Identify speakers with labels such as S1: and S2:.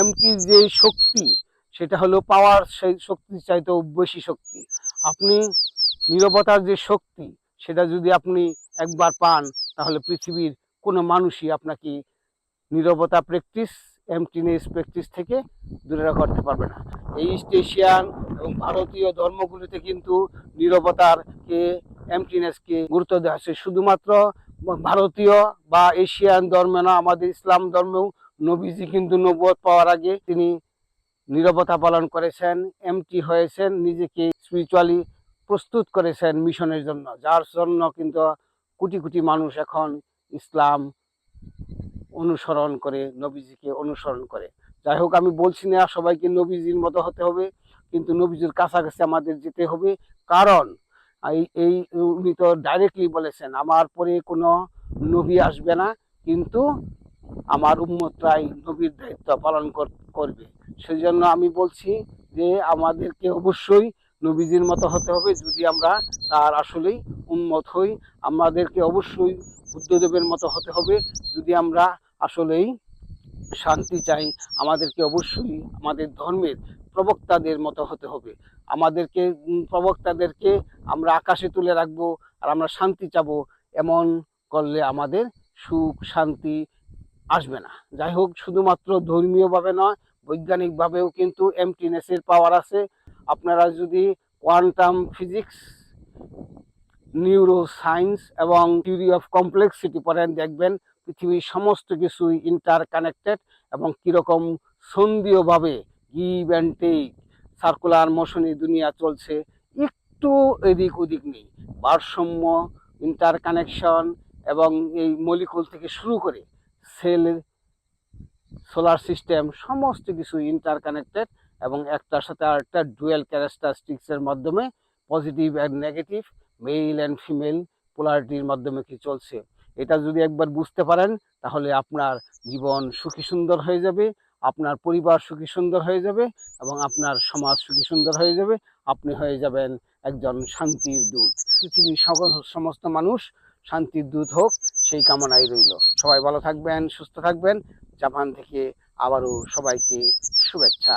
S1: এমটির যে শক্তি, সেটা হলো পাওয়ার সেই শক্তির চাইতেও বেশি শক্তি। আপনি নীরবতার যে শক্তি, সেটা যদি আপনি একবার পান, তাহলে পৃথিবীর কোনো মানুষই আপনাকে নীরবতা প্র্যাকটিস এমটিনেস প্র্যাকটিস থেকে দূরে করতে পারবে না। এই ইস্ট এশিয়ান এবং ভারতীয় ধর্মগুলিতে কিন্তু নীরবতার কে এমটিনেসকে গুরুত্ব দেওয়া হচ্ছে শুধুমাত্র ভারতীয় বা এশিয়ান ধর্মে না, আমাদের ইসলাম ধর্মেও নবীজি কিন্তু নবুয়ত পাওয়ার আগে তিনি নীরবতা পালন করেছেন, এমটি হয়েছেন, নিজেকে স্পিরিচুয়ালি প্রস্তুত করেছেন মিশনের জন্য, যার জন্য কিন্তু কোটি কোটি মানুষ এখন ইসলাম অনুসরণ করে, নবীজিকে অনুসরণ করে। যাই হোক, আমি বলছি না সবাইকে নবীজির মতো হতে হবে, কিন্তু নবীজির কাছাকাছি আমাদের যেতে হবে, কারণ এই এই উনি তো ডাইরেক্টলি বলেছেন, আমার পরে কোনো নবী আসবে না, কিন্তু আমার উম্মতরাই নবীর দায়িত্ব পালন কর- করবে। সেই জন্য আমি বলছি যে আমাদেরকে অবশ্যই নবীজির মতো হতে হবে যদি আমরা তার আসলেই উন্মত হই। আমাদেরকে অবশ্যই বুদ্ধদেবের মতো হতে হবে যদি আমরা আসলেই শান্তি চাই। আমাদেরকে অবশ্যই আমাদের ধর্মের প্রবক্তাদের মতো হতে হবে। আমাদেরকে প্রবক্তাদেরকে আমরা আকাশে তুলে রাখব আর আমরা শান্তি চাবো। এমন করলে আমাদের সুখ, শান্তি আসবে না। যাই হোক, শুধুমাত্র ধর্মীয়ভাবে নয়, বৈজ্ঞানিকভাবেও কিন্তু এমটিনেসের পাওয়ার আছে। আপনারা যদি কোয়ান্টাম ফিজিক্স নিউরো সায়েন্স এবং থিওরি অফ কমপ্লেক্সিটি পড়েন, দেখবেন পৃথিবীর সমস্ত কিছুই ইন্টার কানেক্টেড এবং কীরকম সন্ধিওভাবে গিভ অ্যান্ড টেক সার্কুলার মোশনে দুনিয়া চলছে। একটু এদিক ওদিক নেই। ভারসাম্য ইন্টার কানেকশন এবং এই মলিকুল থেকে শুরু করে সেল সোলার সিস্টেম, সমস্ত কিছু ইন্টার কানেক্টেড এবং একটার সাথে আরেকটা ডুয়েল ক্যারেক্টারিস্টিক্সের মাধ্যমে positive and negative male and female পোলারিটির মাধ্যমে কি চলছে। এটা যদি একবার বুঝতে পারেন, তাহলে আপনার জীবন সুখী সুন্দর হয়ে যাবে, আপনার পরিবার সুখী সুন্দর হয়ে যাবে এবং আপনার সমাজ সুখী সুন্দর হয়ে যাবে। আপনি হয়ে যাবেন একজন শান্তির দূত। পৃথিবীর সমস্ত মানুষ শান্তির দূত হোক সেই কামনাই রইল। সবাই ভালো থাকবেন সুস্থ থাকবেন। জাপান থেকে আবারও সবাইকে শুভেচ্ছা।